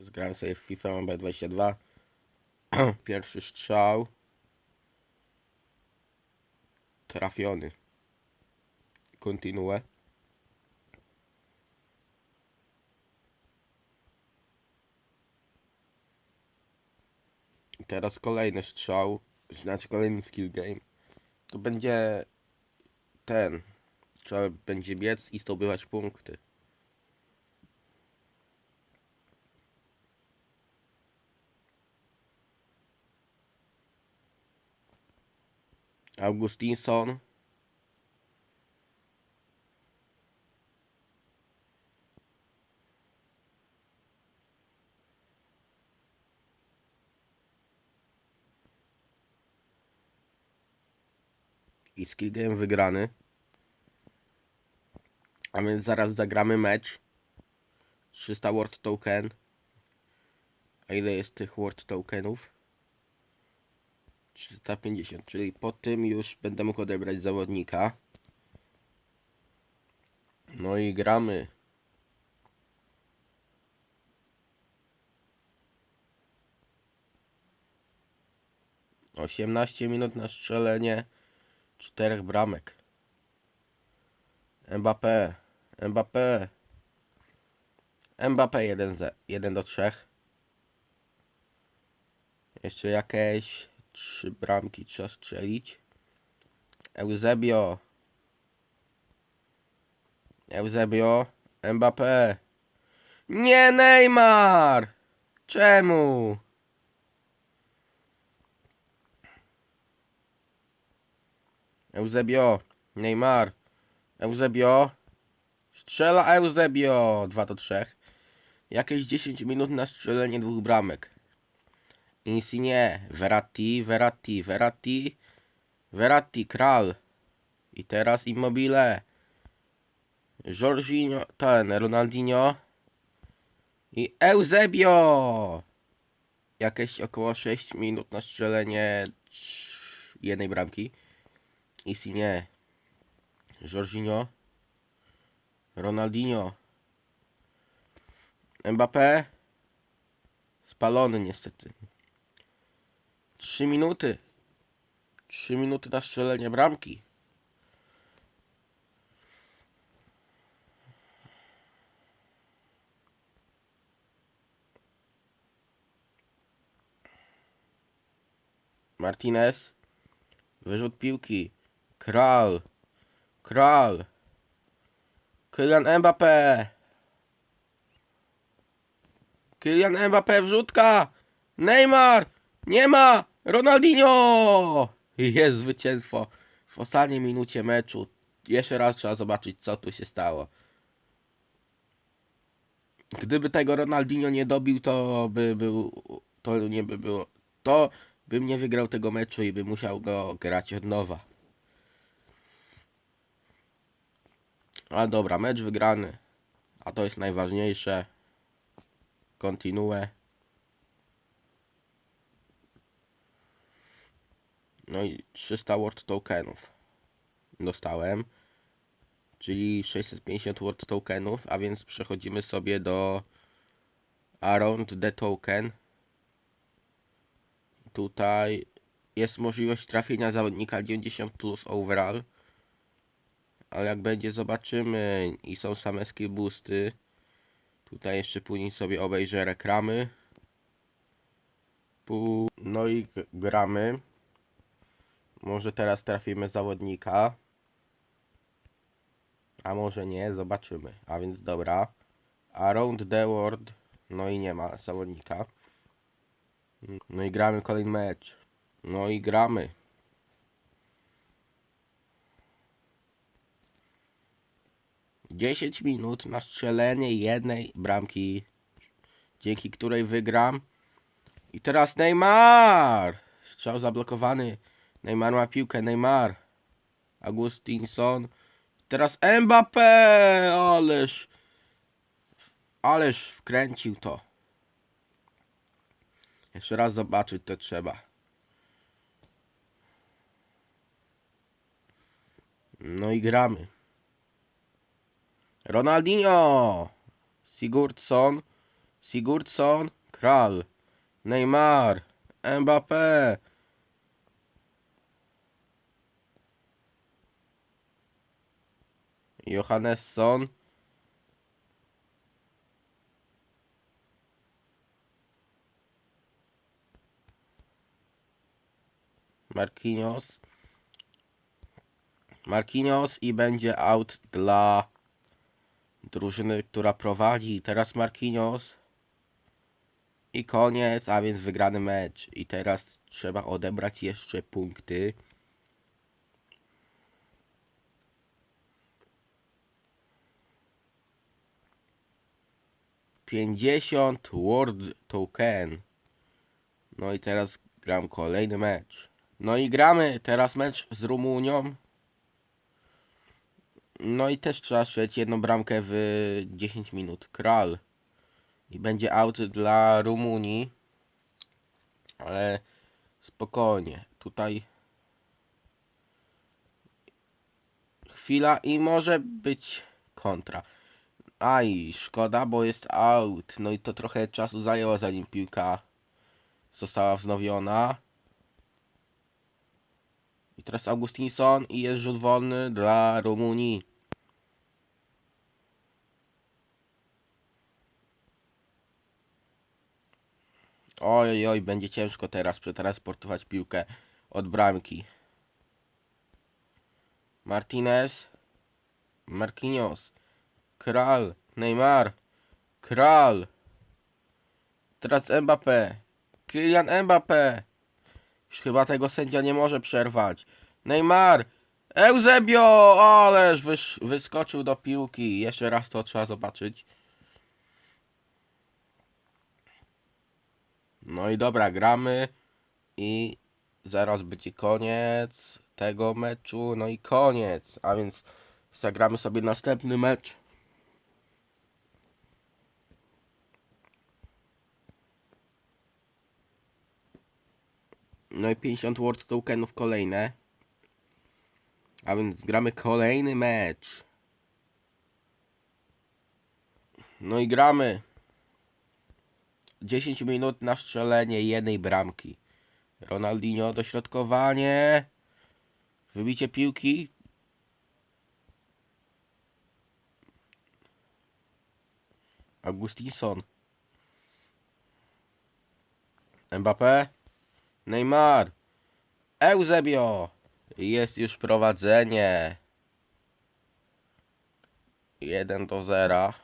Zgrałem sobie w FIFA MB22. Pierwszy strzał. Trafiony. Kontynuuję. Teraz kolejny strzał, znaczy kolejny skill game. To będzie ten. Trzeba będzie biec i zdobywać punkty. Augustinson. I skill game wygrany. A więc zaraz zagramy mecz. 300 word token. A ile jest tych word tokenów? 350, czyli po tym już będę mógł odebrać zawodnika. No i gramy. Osiemnaście minut na strzelenie czterech bramek. Mbappé, Mbappé. Mbappé 1, za- 1 do 3. Jeszcze jakieś trzy bramki trzeba strzelić. Eusebio. Eusebio. Mbappé. Nie Neymar! Czemu? Eusebio. Neymar. Eusebio. Strzela Eusebio. 2 do 3. Jakieś 10 minut na strzelenie dwóch bramek. Insigne, Verratti, Verratti, Verratti, Verratti, Kral. I teraz Immobile. Jorginho, ten, Ronaldinho. I Eusebio. Jakieś około 6 minut na strzelenie trz- jednej bramki. Insigne, Jorginho, Ronaldinho, Mbappé. Spalony niestety. 3 minuty. 3 minuty na strzelenie bramki. Martinez. Wyrzut piłki. Kral. Kral. Kylian Mbappé. Kylian Mbappé wrzutka. Neymar. Nie ma! Ronaldinho! Jest zwycięstwo w ostatniej minucie meczu. Jeszcze raz trzeba zobaczyć, co tu się stało. Gdyby tego Ronaldinho nie dobił, to by był. To nie by było. To bym nie wygrał tego meczu i by musiał go grać od nowa. Ale dobra, mecz wygrany. A to jest najważniejsze. Kontynuuję. No i 300 word tokenów dostałem, czyli 650 word tokenów, a więc przechodzimy sobie do Around the Token. Tutaj jest możliwość trafienia zawodnika 90 plus overall, ale jak będzie zobaczymy i są same skill boosty. Tutaj jeszcze później sobie obejrzę reklamy. No i gramy. Może teraz trafimy zawodnika. A może nie, zobaczymy. A więc dobra. Around the world. No i nie ma zawodnika. No i gramy kolejny mecz. No i gramy. Dziesięć minut na strzelenie jednej bramki, dzięki której wygram. I teraz Neymar! Strzał zablokowany. Neymar ma piłkę, Neymar. Augustinson. Teraz Mbappé! Ależ. Ależ wkręcił to. Jeszcze raz zobaczyć to trzeba. No i gramy. Ronaldinho! Sigurdsson. Sigurdsson, Kral, Neymar, Mbappé. Johannesson. Marquinhos. Marquinhos i będzie out dla drużyny, która prowadzi. Teraz Marquinhos. I koniec, a więc wygrany mecz. I teraz trzeba odebrać jeszcze punkty. Pięćdziesiąt World Token. No i teraz gram kolejny mecz. No i gramy teraz mecz z Rumunią. No i też trzeba strzelić jedną bramkę w 10 minut. Kral. I będzie out dla Rumunii. Ale spokojnie. Tutaj chwila i może być kontra. Aj, szkoda, bo jest out. No i to trochę czasu zajęło zanim piłka została wznowiona. I teraz Augustinson i jest rzut wolny dla Rumunii. Oj, oj, będzie ciężko teraz przetransportować piłkę od bramki. Martinez. Marquinhos. Kral. Neymar. Kral. Teraz Mbappé. Kylian Mbappé. Już chyba tego sędzia nie może przerwać. Neymar. Eusebio! Ależ wysz, wyskoczył do piłki. Jeszcze raz to trzeba zobaczyć. No i dobra, gramy. I zaraz będzie koniec tego meczu. No i koniec. A więc zagramy sobie następny mecz. No i 50 World Tokenów kolejne. A więc gramy kolejny mecz. No i gramy. 10 minut na strzelenie jednej bramki. Ronaldinho dośrodkowanie. Wybicie piłki. Augustinson. Mbappé. Neymar. Eusebio. Jest już prowadzenie. 1 do 0.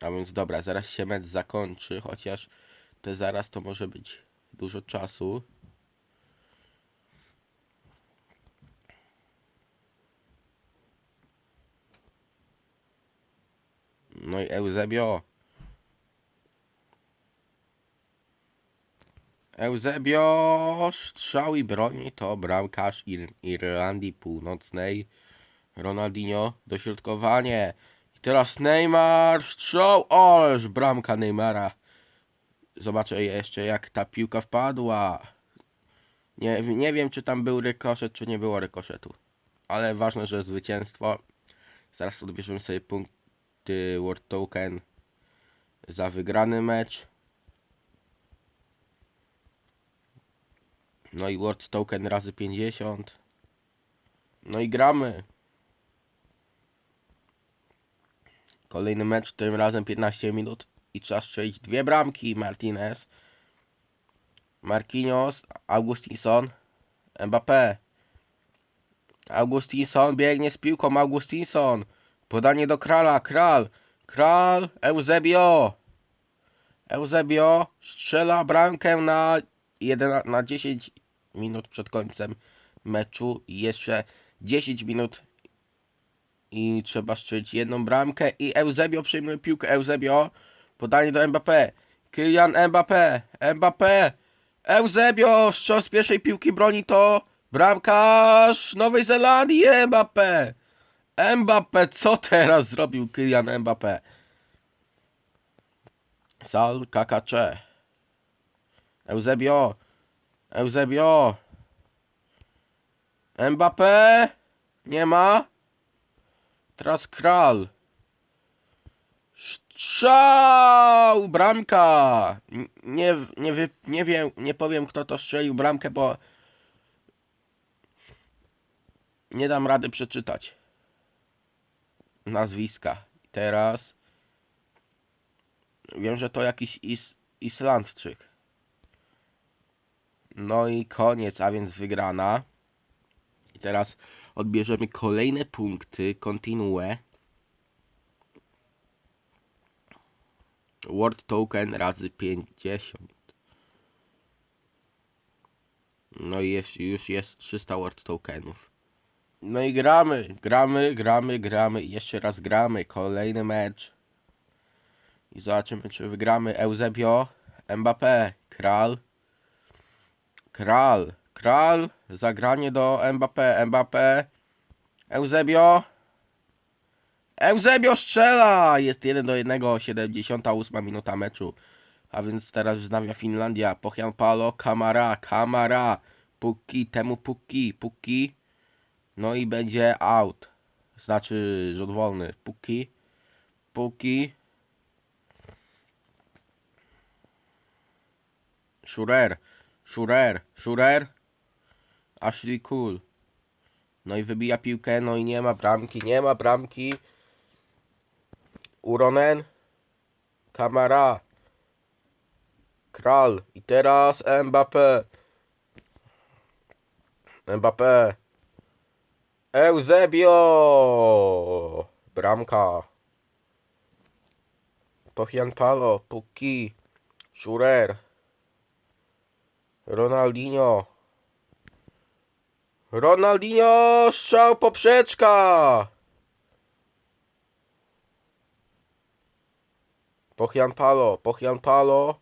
A więc dobra, zaraz się mecz zakończy, chociaż te zaraz to może być dużo czasu. No i Eusebio. Eusebio strzał i broni to bramkarz Ir Irlandii Północnej. Ronaldinho dośrodkowanie. I teraz Neymar strzał. Ależ bramka Neymara. Zobaczę jeszcze jak ta piłka wpadła. Nie, nie wiem czy tam był rykoszet czy nie było rykoszetu. Ale ważne, że zwycięstwo. Zaraz odbierzemy sobie punkty World Token za wygrany mecz. No i World Token razy 50. No i gramy. Kolejny mecz, tym razem 15 minut i trzeba strzelić dwie bramki. Martinez, Marquinhos, Augustinson, Mbappé. Augustinson biegnie z piłką, Augustinson. Podanie do Krala, Kral, Kral, Eusebio. Eusebio strzela bramkę na, 1, na 10 minut przed końcem meczu i jeszcze 10 minut i trzeba strzelić jedną bramkę i Eusebio przyjmuje piłkę, Eusebio podanie do Mbappé, Kylian Mbappé, Mbappé, Eusebio strzał z pierwszej piłki broni to bramkarz Nowej Zelandii Mbappé, Mbappé, co teraz zrobił Kylian Mbappé? Sal Kakacze, Eusebio, Eusebio, Mbappé, nie ma, Teraz Kral. Strzał! Bramka! Nie, nie, wy, nie wiem, nie powiem kto to strzelił bramkę, bo nie dam rady przeczytać nazwiska. Teraz wiem, że to jakiś is, Islandczyk. No i koniec, a więc wygrana. I teraz odbierzemy kolejne punkty. Continue. Word token razy 50. No i jest, już jest 300 word tokenów. No i gramy, gramy, gramy, gramy jeszcze raz gramy. Kolejny mecz. I zobaczymy czy wygramy Eusebio, Mbappé, Kral. Kral, Kral, zagranie do Mbappé, Mbappé, Eusebio. Eusebio strzela! Jest 1 do 1, 78 minuta meczu. A więc teraz wznawia Finlandia. Pochian Palo, Kamara, Kamara. Puki, temu Puki, Puki. No i będzie out. Znaczy rzut wolny. Puki, Puki. Schurer, Schurer, Schurer. Ashley Cool. No i wybija piłkę, no i nie ma bramki, nie ma bramki. Uronen. Kamara. Kral. I teraz Mbappé. Mbappé. Eusebio. Bramka. Pochian Palo. Puki. Schurer. Ronaldinho. Ronaldinho! Strzał poprzeczka! Pochian Palo, Pochian Palo.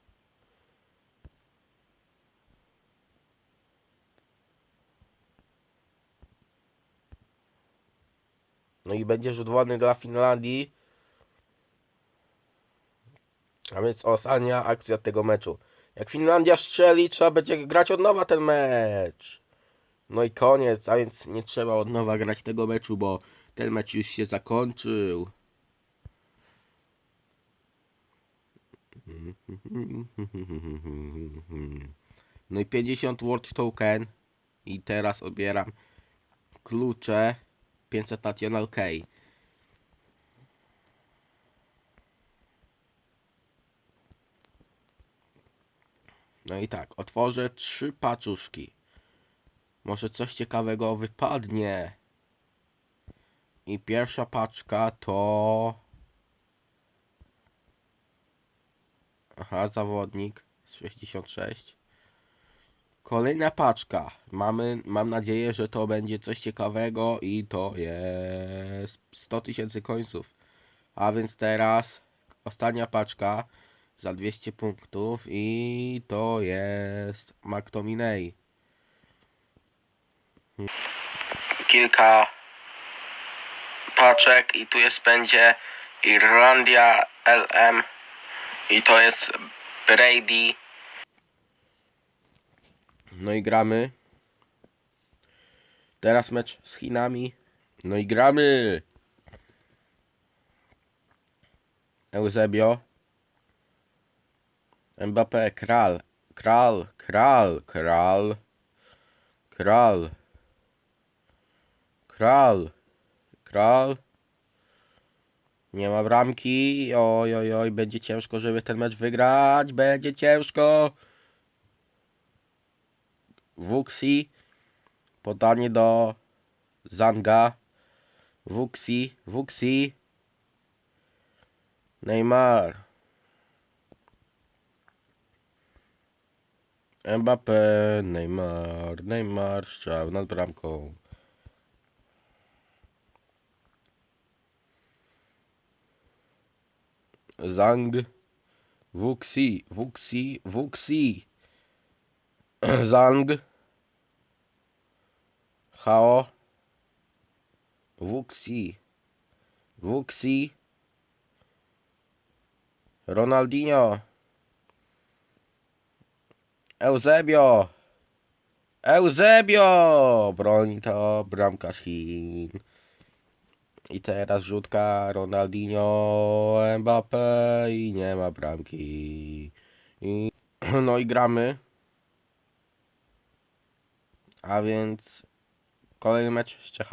No i będzie rzut wolny dla Finlandii. A więc ostatnia akcja tego meczu. Jak Finlandia strzeli, trzeba będzie grać od nowa ten mecz. No i koniec, a więc nie trzeba od nowa grać tego meczu, bo ten mecz już się zakończył. No i 50 word token i teraz odbieram klucze 500 National Key. No i tak, otworzę trzy paczuszki. Może coś ciekawego wypadnie. I pierwsza paczka to... Aha, zawodnik z 66. Kolejna paczka. Mamy, mam nadzieję, że to będzie coś ciekawego i to jest 100 tysięcy końców. A więc teraz ostatnia paczka za 200 punktów i to jest McTominay. Kilka paczek i tu jest będzie Irlandia LM i to jest Brady. No i gramy. Teraz mecz z Chinami. No i gramy. Eusebio. Mbappé, Kral. Kral, Kral, Kral. Kral. Kral. Kral. Nie ma bramki. Oj, oj, oj, będzie ciężko, żeby ten mecz wygrać. Będzie ciężko. Wuxi. Podanie do Zanga. Wuxi, Wuxi. Neymar. Mbappé, Neymar, Neymar, strzał nad bramką. Zang, Wuxi, Wuxi, Wuxi. Zang, Hao, Wuxi, Wuxi, Ronaldinho, Eusebio, Eusebio, broni to bramkarz Chin. I teraz rzutka Ronaldinho, Mbappe i nie ma bramki. I, no i gramy. A więc kolejny mecz z Czechami.